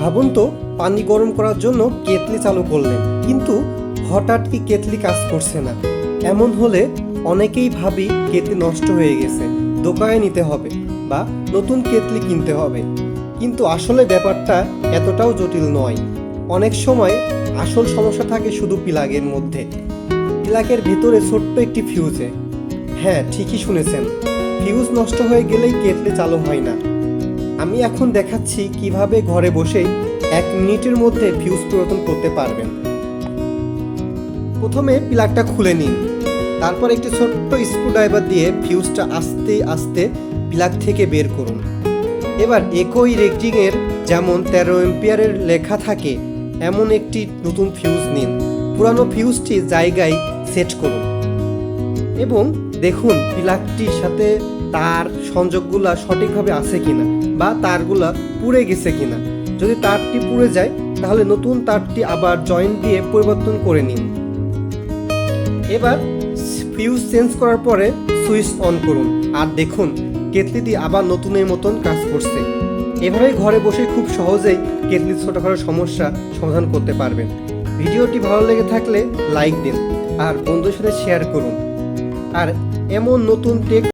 ভাবুন তো, পানি গরম করার জন্য কেতলি চালু করলেন, কিন্তু হঠাৎ কি কেতলি কাজ করছে না? এমন হলে অনেকেই ভাবি কেতলি নষ্ট হয়ে গেছে, দোকানে নিতে হবে বা নতুন কেতলি কিনতে হবে। কিন্তু আসলে ব্যাপারটা এতটাও জটিল নয়। অনেক সময় আসল সমস্যা থাকে শুধু পিলাগের মধ্যে। পিলাগের ভেতরে ছোট্ট একটি ফিউজে হ্যাঁ ঠিকই শুনেছেন। ফিউজ নষ্ট হয়ে গেলেই কেতলি চালু হয় না। আমি এখন দেখাচ্ছি কীভাবে ঘরে বসেই এক মিনিটের মধ্যে ফিউজ পরিবর্তন করতে পারবেন। প্রথমে প্লাগটা খুলে নিন। তারপর একটি ছোট্ট স্ক্রুড্রাইভার দিয়ে ফিউজটা আস্তে আস্তে প্লাগ থেকে বের করুন। এবার একই রেটিংয়ের যেমন তেরো এম্পিয়ারের লেখা থাকে, এমন একটি নতুন ফিউজ নিন। পুরানো ফিউজটি জায়গায় সেট করুন। এবং দেখুন প্লাগটির সাথে তার সংযোগগুলা সঠিকভাবে আছে কিনা বা তারগুলা পুড়ে গেছে কিনা। যদি তারটি পুড়ে যায়, তাহলে নতুন তারটি আবার জয়েন্ট দিয়ে পরিবর্তন করে নিন। এবার ফিউজ চেঞ্জ করার পরে সুইচ অন করুন। আর দেখুন, কেতলিটি আবার নতুনের মতন কাজ করছে। এভাবেই ঘরে বসে খুব সহজেই কেতলির ছোটোখাটো সমস্যা সমাধান করতে পারবেন। ভিডিওটি ভালো লেগে থাকলে লাইক দিন আর বন্ধুর সাথে শেয়ার করুন। আর এমন নতুন টেক